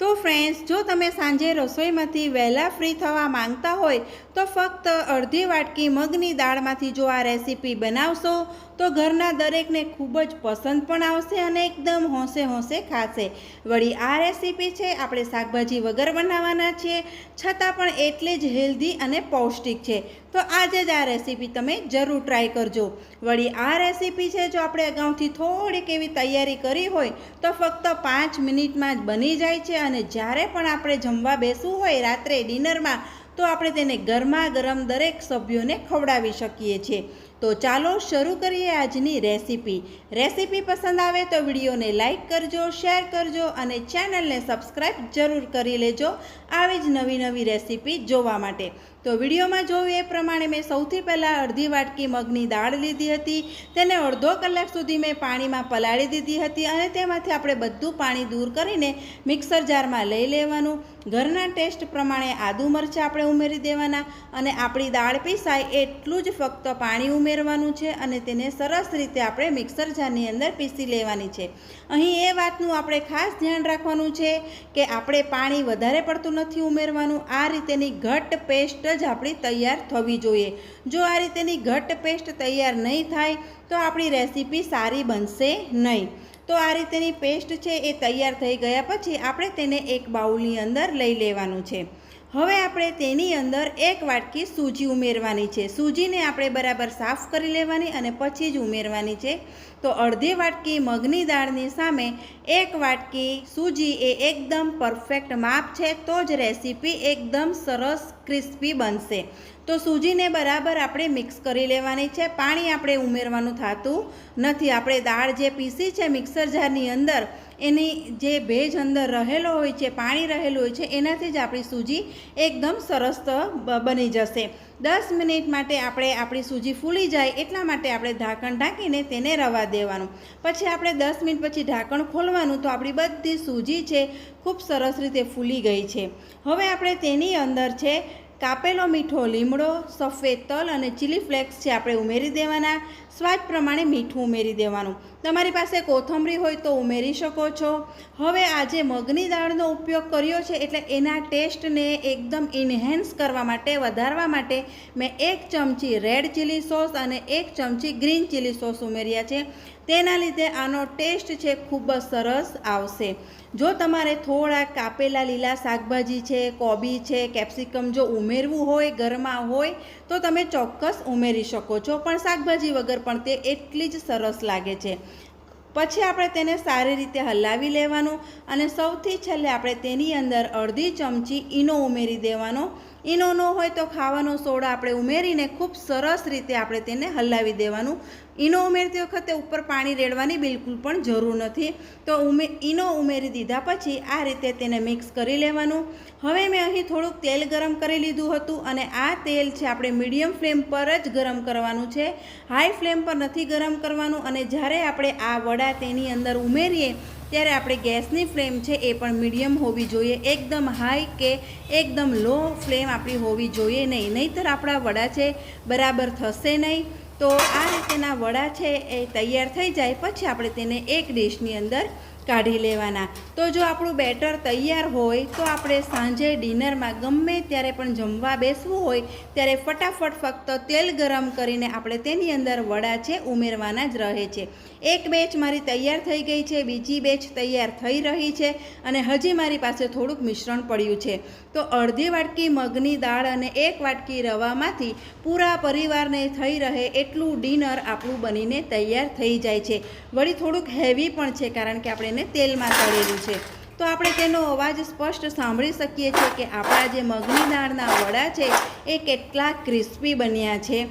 તો ફ્રેન્ડ્સ જો તમે સાંજે રસોઈમાંથી વહેલા ફ્રી થવા માંગતા હોય, તો ફક્ત અડધી વાટકી મગની દાળમાંથી જો આ રેસીપી બનાવશો, તો ઘરના દરેકને ખૂબ જ પસંદ પણ આવશે અને એકદમ હોંશે હોંશે ખાશે. વળી આ રેસીપી છે, આપણે શાકભાજી વગર બનાવવાના છીએ, છતાં પણ એટલી જ હેલ્ધી અને પૌષ્ટિક છે. તો આજે જ આ રેસીપી તમે જરૂર ટ્રાય કરજો. વળી આ રેસીપી છે, જો આપણે અગાઉથી થોડીક એવી તૈયારી કરી હોય, તો ફક્ત પાંચ મિનિટમાં જ બની જાય છે અને જ્યારે પણ આપણે જમવા બેસવું હોય રાત્રે ડિનરમાં, તો આપણે તેને ગરમા ગરમ દરેક સભ્યોને ખવડાવી શકીએ છીએ. તો ચાલો શરૂ કરીએ આજની રેસીપી. રેસીપી પસંદ આવે તો વિડીયોને લાઇક કરજો, શેર કરજો અને ચેનલને સબસ્ક્રાઈબ જરૂર કરી લેજો આવી જ નવી નવી રેસીપી જોવા માટે. તો વિડીયોમાં જોયું એ પ્રમાણે મેં સૌથી પહેલાં અડધી વાટકી મગની દાળ લીધી હતી, તેને અડધો કલાક સુધી મેં પાણીમાં પલાળી દીધી હતી અને તેમાંથી આપણે બધું પાણી દૂર કરીને મિક્સર જારમાં લઈ લેવાનું. ઘરના ટેસ્ટ પ્રમાણે આદુ મરચાં આપણે ઉમેરી દેવાના અને આપણી દાળ પીસાય એટલું જ ફક્ત પાણી ઉમેરવાનું છે અને તેને સરસ રીતે આપણે મિક્સર જારની અંદર પીસી લેવાની છે. અહીં એ વાતનું આપણે ખાસ ધ્યાન રાખવાનું છે કે આપણે પાણી વધારે પડતું નથી ઉમેરવાનું. આ રીતેની ઘટ પેસ્ટ જ આપણી તૈયાર થવી જોઈએ. જો આ રીતેની ઘટ પેસ્ટ તૈયાર નહીં થાય, તો આપણી રેસીપી સારી બનશે નહીં. તો આ રીતેની પેસ્ટ છે એ તૈયાર થઈ ગયા પછી આપણે તેને એક બાઉલની અંદર લઈ લેવાનું છે. હવે આપણે તેની અંદર એક વાટકી સૂજી ઉમેરવાની છે. સૂજીને આપણે બરાબર સાફ કરી લેવાની અને પછી જ ઉમેરવાની છે. તો અડધી વાટકી મગની દાળની સામે એક વાટકી સૂજી એ એકદમ પરફેક્ટ માપ છે તો જ રેસીપી એકદમ સરસ ક્રિસ્પી બનશે. તો સૂજીને બરાબર આપણે મિક્સ કરી લેવાની છે. પાણી આપણે ઉમેરવાનું થતું નથી. આપણે દાળ જે પીસી છે મિક્સર જારની અંદર એની જે ભેજ અંદર રહેલો હોય છે, પાણી રહેલું હોય છે, એનાથી જ આપણી સૂજી એકદમ સરસ બની જશે. દસ મિનિટ માટે આપણે આપણી સૂજી ફૂલી જાય એટલા માટે આપણે ઢાંકણ ઢાંકીને તેને રવા દેવાનું. પછી આપણે દસ મિનિટ પછી ઢાંકણ ખોલવાનું તો આપણી બધી સૂજી છે ખૂબ સરસ રીતે ફૂલી ગઈ છે. હવે આપણે તેની અંદર છે કાપેલો મીઠો લીમડો, સફેદ તલ અને ચીલી ફ્લેક્સ છે આપણે ઉમેરી દેવાના, સ્વાદ પ્રમાણે મીઠું ઉમેરી દેવાનું. તમારી પાસે કોથમરી હોય તો ઉમેરી શકો છો. હવે આજે મગની દાળનો ઉપયોગ કર્યો છે, એટલે એના ટેસ્ટને એકદમ ઇન્હેન્સ કરવા માટે, વધારવા માટે મેં એક ચમચી રેડ ચીલી સોસ અને એક ચમચી ગ્રીન ચીલી સોસ ઉમેર્યા છે. તેના લીધે આનો ટેસ્ટ છે ખૂબ જ સરસ આવશે. જો તમારે થોડા કાપેલા લીલા શાકભાજી છે, કોબી છે, કેપ્સિકમ જો ઉમેરવું હોય, ઘરમાં હોય, તો તમે ચોક્કસ ઉમેરી શકો છો. પણ શાકભાજી વગર પણ તે એટલી જ સરસ લાગે છે. પછી આપણે તેને સારી રીતે હલાવી લેવાનું અને સૌથી છેલ્લે આપણે તેની અંદર અડધી ચમચી ઈનો ઉમેરી દેવાનો ઈનો ન હોય તો ખાવાનો સોડા આપણે ઉમેરીને ખૂબ સરસ રીતે આપણે તેને હલાવી દેવાનું. ઈનો ઉમેરતી વખતે ઉપર પાણી રેડવાની બિલકુલ પણ જરૂર નથી. તો ઉમે, ઈનો ઉમેરી દીધા પછી આ રીતે તેને મિક્સ કરી લેવાનું. હવે મેં અહીં થોડુંક તેલ ગરમ કરી લીધું હતું અને આ તેલ છે આપણે મીડિયમ ફ્લેમ પર જ ગરમ કરવાનું છે. હાઈ ફ્લેમ પર નથી ગરમ કરવાનું અને જ્યારે આપણે આ વડા તેની અંદર ઉમેરીએ ત્યારે આપણે ગેસની ફ્લેમ છે એ પણ મીડિયમ હોવી જોઈએ. એકદમ હાઈ કે એકદમ લો ફ્લેમ આપણી હોવી જોઈએ નહીં. નહીંતર આપણા વડા છે બરાબર થશે નહીં. તો આ રીતેના વડા છે એ તૈયાર થઈ જાય. પછી આપણે તેને એક ડીશની અંદર કાઢી લેવાના. તો જો આપણું બેટર તૈયાર હોય, તો આપણે સાંજે ડિનરમાં ગમે ત્યારે પણ જમવા બેસવું હોય, ત્યારે ફટાફટ ફક્ત તેલ ગરમ કરીને આપણે તેની અંદર વડા છે, ઉમેરવાના જ રહે છે. એક બેચ મારી તૈયાર થઈ ગઈ છે, બીજી બેચ તૈયાર થઈ રહી છે અને હજી મારી પાસે થોડુંક મિશ્રણ પડ્યું છે. તો અડધી વાટકી મગની દાળ અને એક વાટકી રવામાંથી પૂરા પરિવારને થઈ રહે એટલું ડિનર આપણું બનીને તૈયાર થઈ જાય છે. વળી થોડુંક હેવી પણ છે, કારણ કે આપણે એને તેલમાં તળેલું છે. તો આપણે તેનો અવાજ સ્પષ્ટ સાંભળી શકીએ છીએ કે આપણા જે મગની દાળના વડા છે, એ કેટલા ક્રિસ્પી બન્યા છે.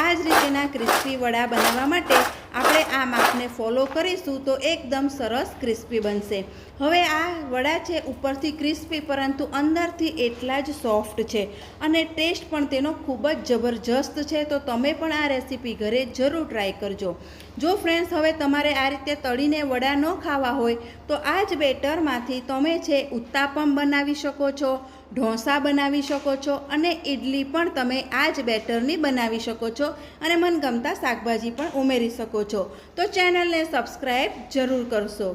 આ જ રીતેના ક્રિસ્પી વડા બનાવવા માટે આપણે આ માપને ફોલો કરીશું તો એકદમ સરસ ક્રિસ્પી બનશે. હવે આ વડા છે ઉપરથી ક્રિસ્પી, પરંતુ અંદરથી એટલા જ સોફ્ટ છે અને ટેસ્ટ પણ તેનો ખૂબ જ જબરજસ્ત છે, તો તમે પણ આ રેસીપી ઘરે જરૂર ટ્રાય કરજો. જો ફ્રેન્ડ્સ હવે તમારે આ રીતે તળીને વડા ન ખાવા હોય, તો આ જ બેટરમાંથી તમે છે ઉત્તાપમ બનાવી શકો છો ઢોસા બનાવી શકો છો અને ઇડલી પણ તમે આ જ બેટરની બનાવી શકો છો અને મનગમતા શાકભાજી પણ ઉમેરી શકો છો. તો ચેનલને સબસ્ક્રાઈબ જરૂર કરશો.